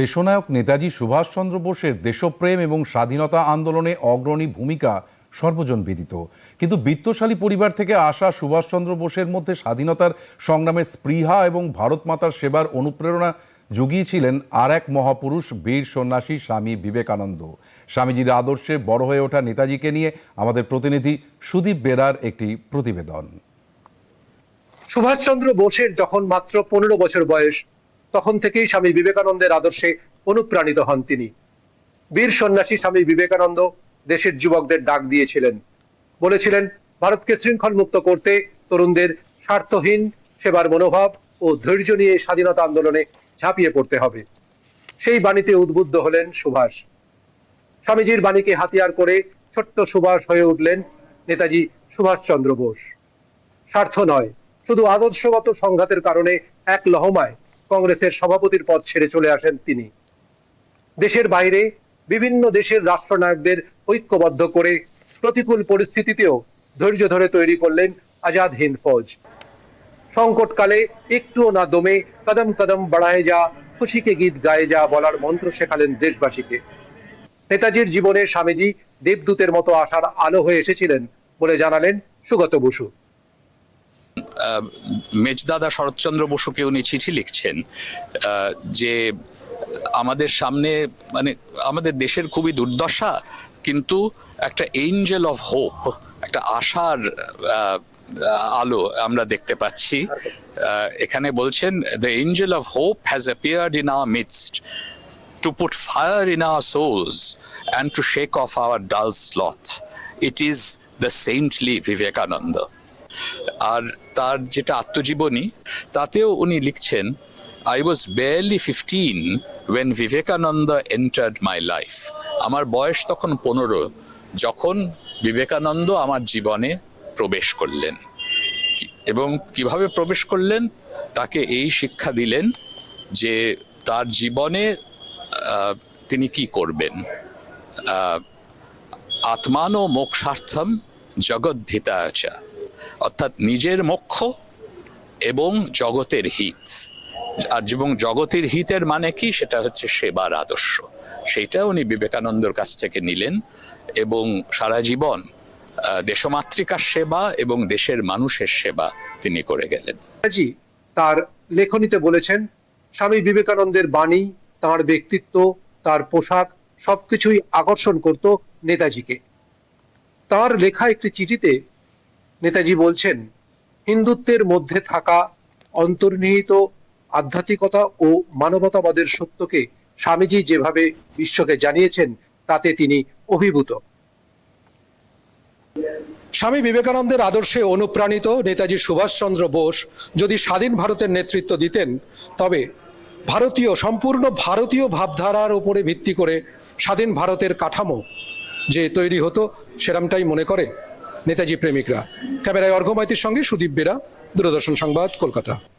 দেশনায়ক নেতাজি সুভাষচন্দ্র বোসের দেশপ্রেম এবং স্বাধীনতা আন্দোলনে অগ্রণী ভূমিকা সর্বজন বিদিত। কিন্তু বিত্তশালী পরিবার থেকে আসা সুভাষচন্দ্র বোসের মধ্যে স্বাধীনতার সংগ্রামের স্পৃহা এবং ভারত মাতার সেবার অনুপ্রেরণা জুগিয়েছিলেন আর এক মহাপুরুষ বীর সন্ন্যাসী স্বামী বিবেকানন্দ। স্বামীজির আদর্শে বড় হয়ে ওঠা নেতাজিকে নিয়ে আমাদের প্রতিনিধি সুদীপ বেরার একটি প্রতিবেদন। সুভাষচন্দ্র বোসের যখন মাত্র পনেরো বছর বয়স তখন থেকেই স্বামী বিবেকানন্দের আদর্শে অনুপ্রাণিত হন তিনি। বীর সন্ন্যাসী স্বামী বিবেকানন্দ দেশের যুবকদের ডাক দিয়েছিলেন। বলেছিলেন, ভারতকে শৃঙ্খল মুক্ত করতে তরুণদের স্বার্থহীন, সেবার মনোভাব ও ধৈর্য নিয়ে স্বাধীনতা আন্দোলনে ঝাঁপিয়ে পড়তে হবে। সেই বাণীতে উদ্বুদ্ধ হলেন সুভাষ। স্বামীজির বাণীকে হাতিয়ার করে ছোট্ট সুভাষ হয়ে উঠলেন নেতাজি সুভাষচন্দ্র বোস। স্বার্থ নয়, শুধু আদর্শগত সংঘাতের কারণে এক লহমায় কংগ্রেসের সভাপতির পদ ছেড়ে চলে আসেন তিনি। দেশের বাইরে বিভিন্ন দেশের রাষ্ট্রনায়কদের ঐক্যবদ্ধ করে প্রতিকূল পরিস্থিতিতেও ধৈর্য ধরে তৈরি করলেন আজাদ হিন্দ ফৌজ। সংকটকালে একটুও না দমে কদম কদম বাড়ায় যা, খুশিকে গীত গায়ে যা বলার মন্ত্র শেখালেন দেশবাসীকে। নেতাজির জীবনে স্বামীজি দেবদূতের মতো আশার আলো হয়ে এসেছিলেন বলে জানালেন সুগত বসু। মেজদাদা শরৎচন্দ্র বসুকে উনি চিঠি লিখছেন যে আমাদের সামনে মানে আমাদের দেশের খুবই দুর্দশা, কিন্তু একটা এঞ্জেল অফ হোপ একটা আশার আলো আমরা দেখতে পাচ্ছি এখানে বলছেন the angel of hope has appeared in our midst to put fire in our souls and to shake off our dull sloth. It is the saintly Vivekananda. আর তার যেটা আত্মজীবনী, তাতেও উনি লিখছেন I was barely fifteen when Vivekananda entered my life আমার বয়স তখন পনেরো, যখন বিবেকানন্দ আমার জীবনে প্রবেশ করলেন। এবং কীভাবে প্রবেশ করলেন? তাকে এই শিক্ষা দিলেন যে তার জীবনে তিনি কি করবেন? আত্মানো মোক্ষার্থম জগদ্ধিতাচা অর্থাৎ নিজের মোক্ষ এবং জগতের হিত। আর এবং জগতের হিতের মানে কি? সেটা হচ্ছে সেবার আদর্শ। সেটা উনি বিবেকানন্দর কাছ থেকে নিলেন এবং সারা জীবন দেশমাতৃকার সেবা এবং দেশের মানুষের সেবা তিনি করে গেলেন। তার লেখনীতে বলেছেন, স্বামী বিবেকানন্দের বাণী, তার ব্যক্তিত্ব, তার পোশাক সবকিছুই আকর্ষণ করত নেতাজিকে। তার লেখা একটি চিঠিতে নেতাজি বলছেন, হিন্দুত্বের মধ্যে থাকা অন্তর্নিহিত আধ্যাত্মিকতা ও মানবতাবাদের সত্যকে স্বামীজি যেভাবে বিশ্বকে জানিয়েছেন, তাতে তিনি অভিভূত। স্বামী বিবেকানন্দের আদর্শে অনুপ্রাণিত নেতাজি সুভাষচন্দ্র বোস যদি স্বাধীন ভারতের নেতৃত্ব দিতেন, তবে ভারতীয়, সম্পূর্ণ ভারতীয় ভাবধারার উপরে ভিত্তি করে স্বাধীন ভারতের কাঠামো যে তৈরি হতো সেরামটাই মনে করে নেতাজি প্রেমিকরা। ক্যামেরায় অর্ঘ্যমাইতির সঙ্গে সুদীপ বেরা, দূরদর্শন সংবাদ, কলকাতা।